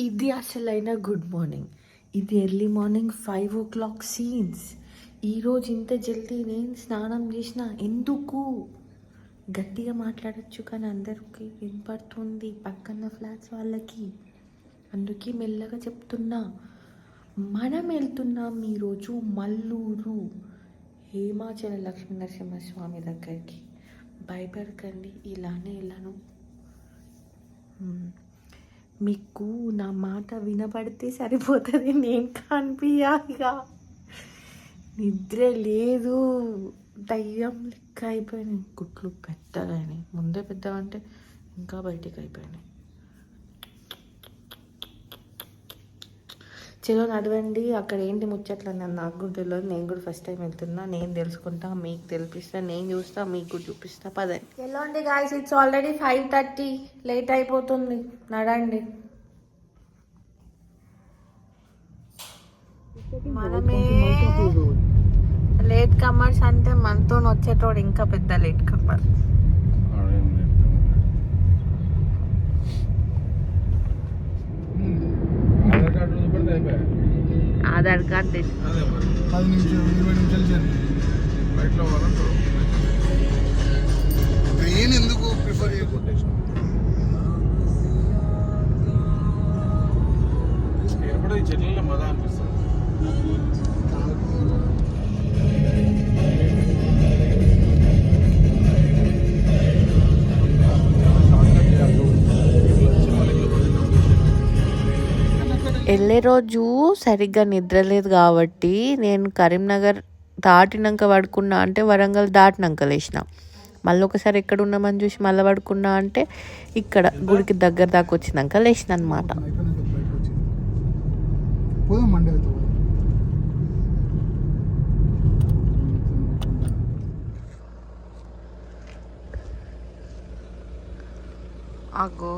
ఇది అసలైన good morning ఇది early morning five o'clock scenes ఈరోజు ఇంత జల్దీ నేను స్నానం చేసిన ఎందుకు? గట్టిగా మాట్లాడచ్చు కానీ అందరికీ వినపడుతుంది పక్కన ఫ్లాట్స్ వాళ్ళకి. అందుకే మెల్లగా చెప్తున్నా మనం వెళ్తున్నాం ఈరోజు మల్లూరు. హేమాచల లక్ష్మీ నరసింహస్వామి దగ్గరికి. భయపడకండి ఇలానే వెళ్ళను మీకు నా మాట వినపడితే సరిపోతుంది. నేను కనిపించాలిగా నిద్ర లేదు. దయ్యం లెక్క అయిపోయినాయి. గుట్లు పెద్దగాని ముందే పెద్దవంటే ఇంకా బయటికి అయిపోయినాయి. చలో నడవండి. అక్కడ ఏంటి ముచ్చట్లు నాకు కూడా తెలియదు నేను కూడా ఫస్ట్ టైం వెళ్తున్నా. నేను తెలుసుకుంటా మీకు తెలిపిస్తా నేను చూస్తా మీకు చూపిస్తా. పదండి. అండి guys it's already five thirty late అయిపోతుంది. నడండి. మనమే లేట్ కమ్మర్స్ అంటే మనతో వచ్చేటోడు ఇంకా పెద్ద లేట్ కమ్మర్ ఆధార్ కార్డు చూపెడితే అయిపోయా ఆధార్ కార్డ్ తెచ్చు వెళ్ళే రోజు సరిగ్గా నిద్ర లేదు కాబట్టి నేను కరీంనగర్ దాటినాక పడుకున్నా అంటే వరంగల్ దాటినాక లేచిన మళ్ళీ ఒకసారి ఎక్కడ ఉన్నామని చూసి మళ్ళీ పడుకున్నా అంటే ఇక్కడ గుడికి దగ్గర దాకా వచ్చినాక లేచిన అనమాట. అగో.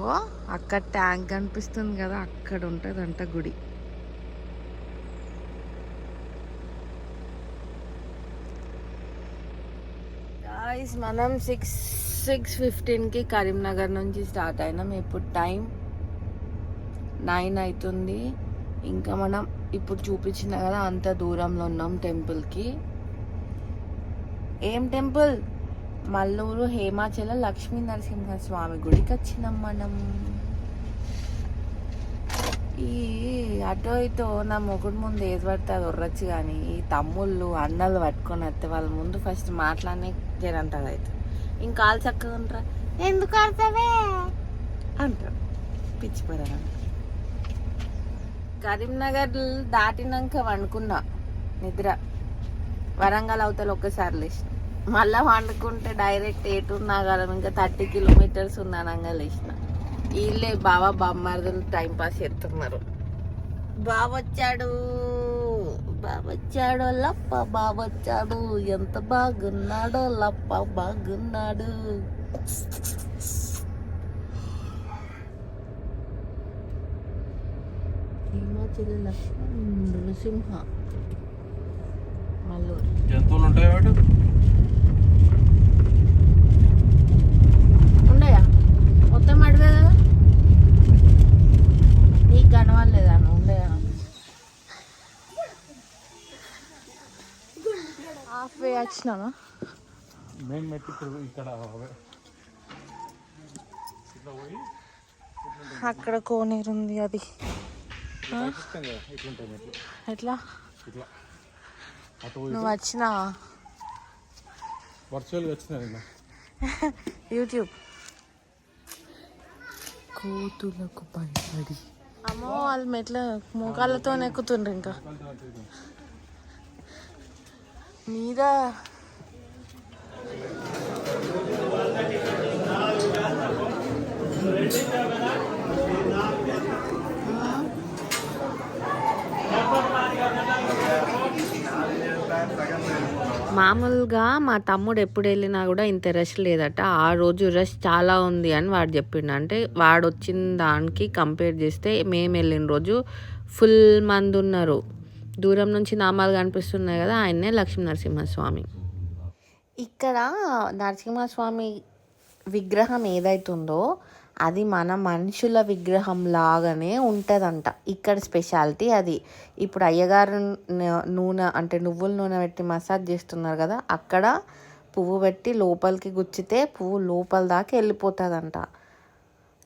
అక్కడ ట్యాంక్ కనిపిస్తుంది కదా అక్కడ ఉంటుందంట గుడి. గాయస్ మనం సిక్స్ సిక్స్ ఫిఫ్టీన్కి కరీంనగర్ నుంచి స్టార్ట్ అయినాం. ఇప్పుడు టైం నైన్ అవుతుంది ఇంకా మనం ఇప్పుడు చూపించిన కదా అంత దూరంలో ఉన్నాం టెంపుల్కి ఏం టెంపుల్ మల్లూరు హేమాచల లక్ష్మీ నరసింహ స్వామి గుడికి వచ్చినాం మనం. ఈ అటో ఇటో నా మొగుడు ముందు ఏది పడితే అది ఉర్రచ్చు కానీ ఈ తమ్ముళ్ళు అన్నలు పట్టుకొని వస్తే వాళ్ళ ముందు ఫస్ట్ మాట్లాడే జరంతది అయితే. ఇంకా వాళ్ళు చక్కగా ఉంటారా? ఎందుకు ఆడతావే? అంటారు పిచ్చిపోయారు పడరా కరీంనగర్ దాటినాక వండుకున్నా నిద్ర. వరంగల్ అవతల ఒక్కసారి లేచిన. మళ్ళీ వండుకుంటే డైరెక్ట్ ఏటు కదా ఇంకా థర్టీ కిలోమీటర్స్ ఉన్నానంగా లేచిన. వీళ్ళే బావ బామ్మర్దులు టైం పాస్ చేస్తున్నారు. బావొచ్చాడు. బావొచ్చాడు లప్ప బావొచ్చాడు. ఎంత బాగున్నాడో లప్ప బాగున్నాడు. హిమాచల నృసింహ మల్లూరు. జంతువులు ఉంటాయి వాటి ఉండయా మొత్తం అడిగా కదా కనవాలేదా ఉండయా హాఫ్ వే వచ్చినామా మెయిన్ మెట్టి ఇక్కడ అక్కడ కోనేరు ఉంది అది. ఎట్లా నువ్వు వచ్చినావా వర్చువల్గా వచ్చినా యూట్యూబ్ కోతులకు భయపడి అమ్మో వాళ్ళు మెట్ల మోకాళ్ళతో ఎక్కుతుండ్రు ఇంకా. మీద మామూలుగా మా తమ్ముడు ఎప్పుడు వెళ్ళినా కూడా ఇంత రష్ లేదట. ఆ రోజు రష్ చాలా ఉంది అని వాడు చెప్పిండు. అంటే వాడు వచ్చిన దానికి కంపేర్ చేస్తే మేము వెళ్ళిన రోజు ఫుల్ మంది ఉన్నారు దూరం నుంచి నామాలు కనిపిస్తున్నాయి కదా ఆయన్నే లక్ష్మీ నరసింహస్వామి ఇక్కడ నరసింహస్వామి విగ్రహం ఏదైతుందో అది మన మనుషుల విగ్రహం లాగానే ఉంటుందంట. ఇక్కడ స్పెషాలిటీ అది. ఇప్పుడు అయ్యగారు నూనె అంటే నువ్వుల నూనె పెట్టి మసాజ్ చేస్తున్నారు కదా అక్కడ పువ్వు పెట్టి లోపలికి గుచ్చితే పువ్వు లోపల దాకా వెళ్ళిపోతుందంట.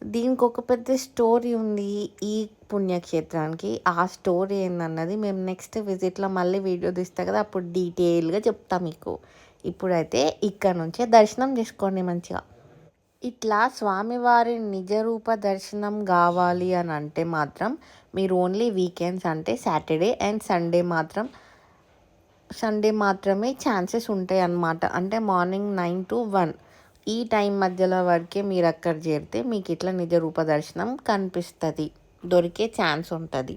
దీనికి ఒక పెద్ద స్టోరీ ఉంది ఈ పుణ్యక్షేత్రానికి. ఆ స్టోరీ ఏందన్నది మేము నెక్స్ట్ విజిట్లో మళ్ళీ వీడియో తీస్తా కదా అప్పుడు డీటెయిల్గా చెప్తా మీకు. ఇప్పుడైతే ఇక్కడ నుంచే దర్శనం చేసుకోండి మంచిగా. ఇట్లా స్వామివారి నిజరూప దర్శనం కావాలి అని అంటే మాత్రం మీరు ఓన్లీ వీకెండ్స్ అంటే సాటర్డే అండ్ సండే మాత్రం సండే మాత్రమే ఛాన్సెస్ ఉంటాయి అన్నమాట. అంటే మార్నింగ్ నైన్ టు వన్ ఈ టైం మధ్యలో వరకే మీరు అక్కడ చేరితే మీకు ఇట్లా నిజరూప దర్శనం కనిపిస్తుంది. దొరికే ఛాన్స్ ఉంటుంది.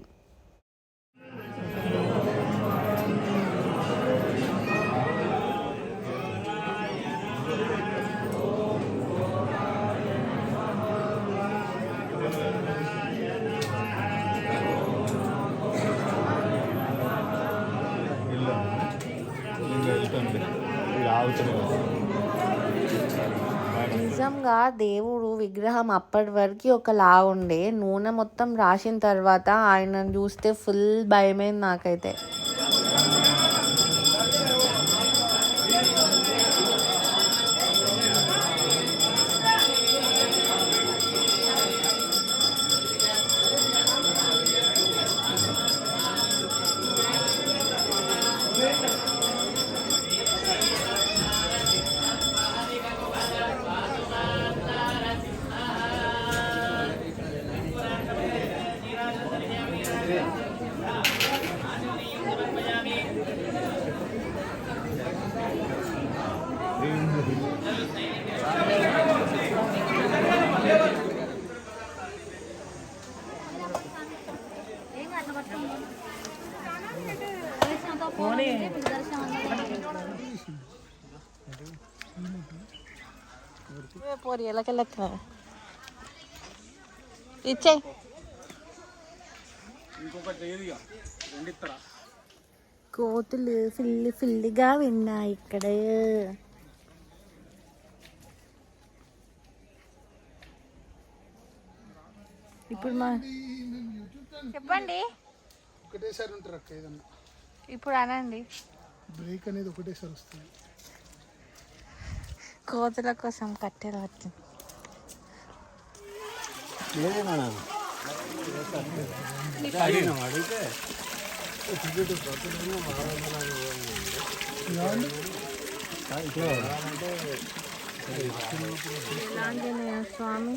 నిజంగా దేవుడు విగ్రహం అప్పటి వరకు ఒకలా ఉండే. నూనె మొత్తం రాసిన తర్వాత ఆయన చూస్తే ఫుల్ భయమైంది నాకైతే. పోరి ఎలాకెళ్ళక్క ఇచ్చే ఇంకొకటి ఏది రెండిత్తరా? కోతులు ఫిల్లి ఫిల్లిగా విన్నాయి ఇక్కడ. ఇప్పుడు మా చెప్పండి. ఒకటేసారి ఉంటారు అక్క ఏదన్నా. ఇప్పుడు అనండి. బ్రేక్ అనేది ఒకటేసారి వస్తుంది. కోతుల కోసం కట్టెలు వచ్చింది ఆంజనేయ స్వామి?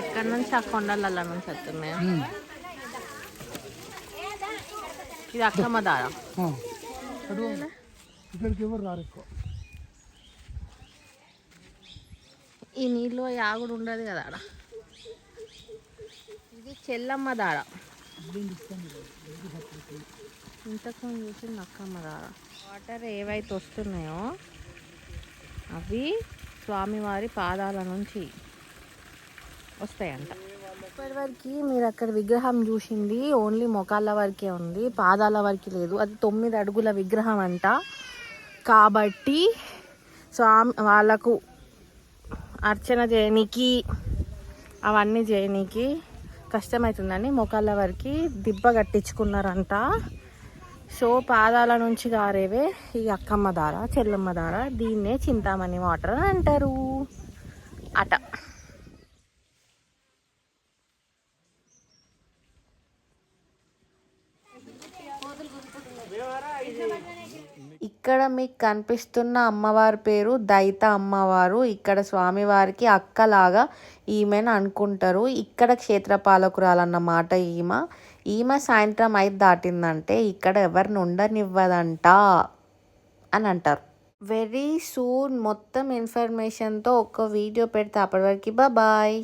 ఎక్కడి నుంచి ఆ కొండల నుంచి వస్తున్నాయా? ఇది అక్కమ్మ దారా అటు ఇక్కడికి ఎవరు రారు ఎక్కువ? ఈ నీళ్ళు యాగుడు ఉండదు కదా ఆడ. ఇది చెల్లమ్మ దాడ ఇంతకు చూసి నక్కమ్మ దాడ వాటర్ ఏవైతే వస్తున్నాయో అవి స్వామివారి పాదాల నుంచి వస్తాయంట. ఇప్పటివరకు మీరు అక్కడ విగ్రహం చూసింది ఓన్లీ మొకాళ్ళ వరకే ఉంది పాదాల వరకు లేదు. అది తొమ్మిది అడుగుల విగ్రహం అంట. కాబట్టి స్వామి వాళ్ళకు అర్చన చేయనీకి అవన్నీ చేయనీకి కష్టమవుతుందని మొకాళ్ళ వరకు దిబ్బ కట్టించుకున్నారంట. సో పాదాల నుంచి గారేవే ఈ అక్కమ్మ దార చెల్లమ్మ దార దీన్నే చింతామణి వాటర్ అంటారు. అట. ఇక్కడ మీకు కనిపిస్తున్న అమ్మవారి పేరు దైత అమ్మవారు. ఇక్కడ స్వామివారికి అక్కలాగా ఈమెను అనుకుంటారు. ఇక్కడ క్షేత్రపాలకురాలన్నమాట ఈమె. ఈమె సాయంత్రం ఐదు దాటిందంటే ఇక్కడ ఎవరిని ఉండనివ్వదంట అని అంటారు. Very soon. మొత్తం ఇన్ఫర్మేషన్తో ఒక వీడియో పెడితే అప్పటి వరకు బాయ్